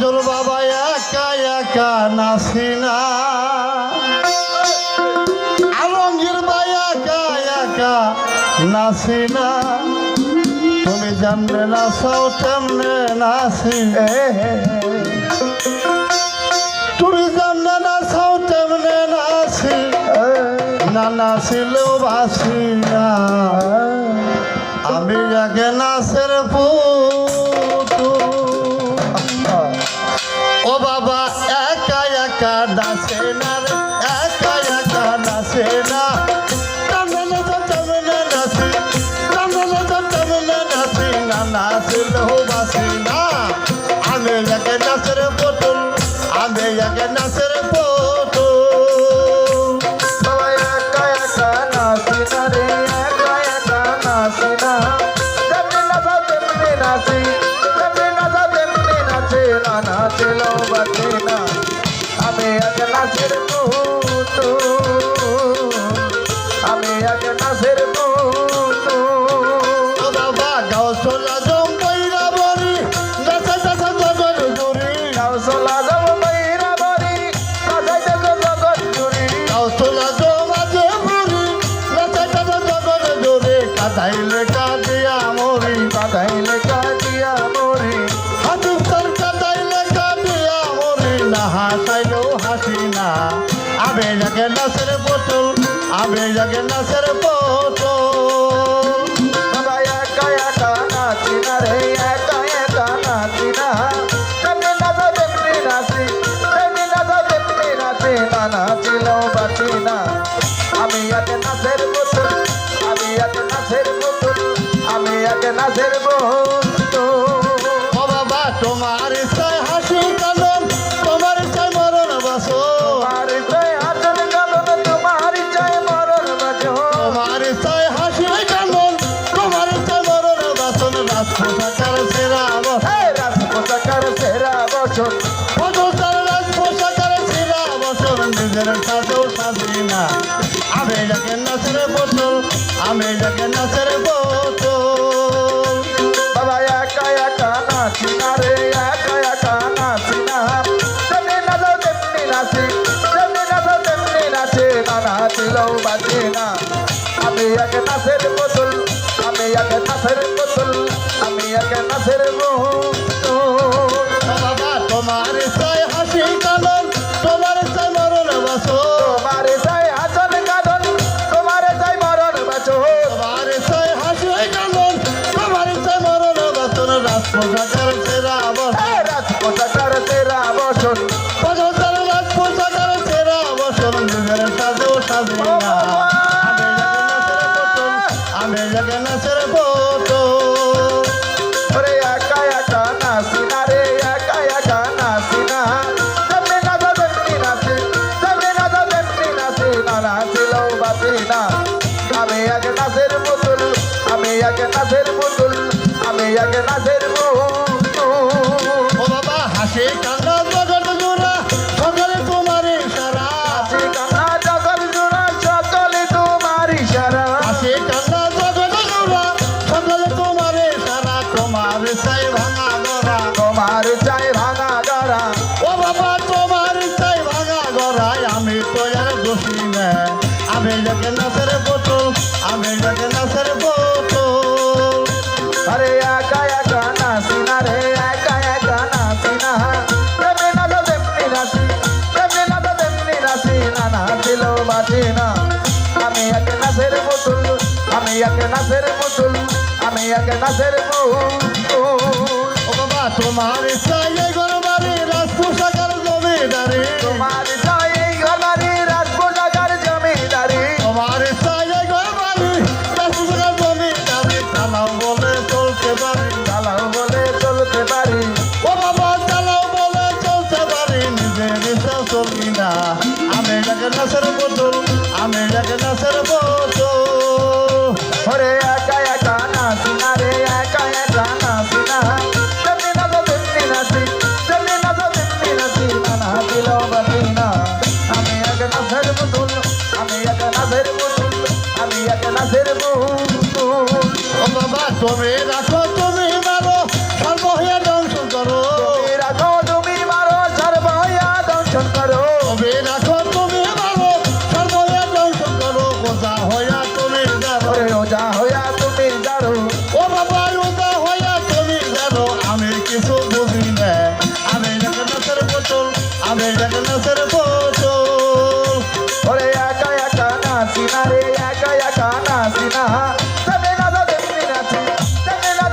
ফজল বাবা একা একা নাসি না। আলমগীর ভাই একা একা নাসি না। তুমি জানলে নাচাও তেমনে নাচি। তুমি জানলে নাচাও তেমনে নাসি না নাচিলেও বাসি না। আমি আগে নাচের পুতু নাচে না রে, একা একা নাচে না আমি আগে নাচের পুতুল আমি আগে নাচের পুতুল বাবা, একা একা নাচি না রে, একা একা নাচি না। নাচা। নাচের মুহূর্ত আমি এক নাচের ও বাবা গাও চলা জম বইরা বরি নাচা নাচা জগর জুরি কাউসলা যাব বৈরা বরি নাচাইতে তো জগৎ জুড়ি। গাও চলা জম আজে বরি নাচা নাচা জগর জুরি কাদাইলে কাদিয়া মরি কাঁদাইলে কাটিয়া মরি। হাজু সর কাদাইলে কাদিয়া মরি না হাসাইলেও হাসি না আবে জাগে নাচের পটল আবে জাগে নাচের বোতল। নাচের বোতল, আমি যাকে নাচের বোতল। বাবা, একা একা নাচি না রে, একা একা নাচি না। তেমনি নাচো, তেমনি নাচি তেমনি নাচো, তেমনি নাচে, না নাচিলেও বাজে না। আমি এক নাচের বোতল, আমি এক নাচের বোতল, আমি এক নাচের বোতল আমি যাকে নাচের বোতল ওরে একা একা নাচি না রে একা একা নাচি না নাচা নাচি নাচা নাচি না নাচিলেও বাঁচি না আমি এক নাচের পুতুল, আমি এক নাচের পুতুল, আমি এক নাচের এক নাচের পুতুল আমি এক নাচের পুতুল ও বাবা তোমার চাই ঘর মনে জাগলো সর বোতল। ওরে একা একা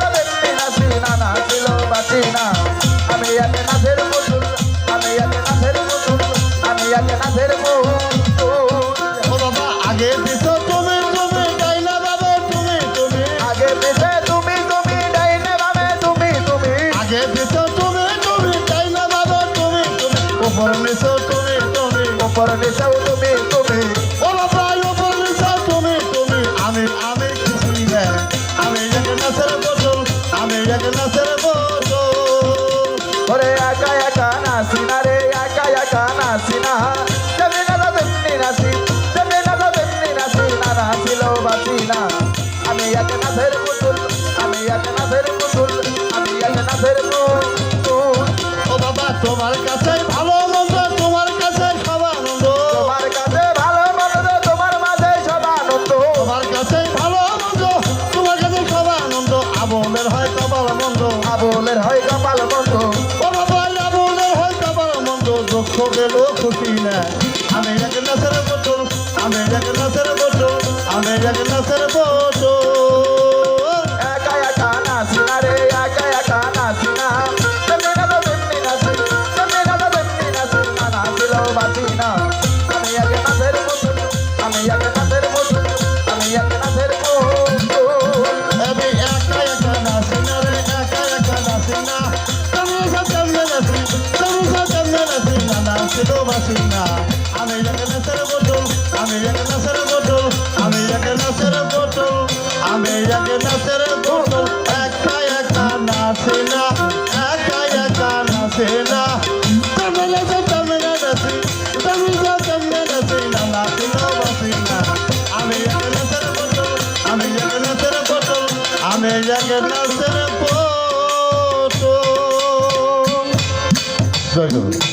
তো দেখবি নাচি তুমি না না নাচিল বাঁচি না। আমি একে নাচের পুতুল আমি একে নাচের পুতুল আমি একে নাচের পুতুল। ও আগে দিছো তুমি তুমি গাইলা বাবা তুমি তুমি। আগে দিছো পরমেশও তুমি তুমি। ও পরমেশও তুমি তুমি। বলো ভাই ও পরমেশও তুমি তুমি। আমি আমি কিছুই না আমি এক নাচের বোতল আমি এক নাচের বোতল ওরে একা একা নাচি না রে একা একা নাচি না। তুমি না তুমি নাচি তুমি না তুমি নাচি না নাচিলেও বাঁচি না। আমি এক নাচের বোতল আমি আমি এক গ্লাসের বউ। জয় করুন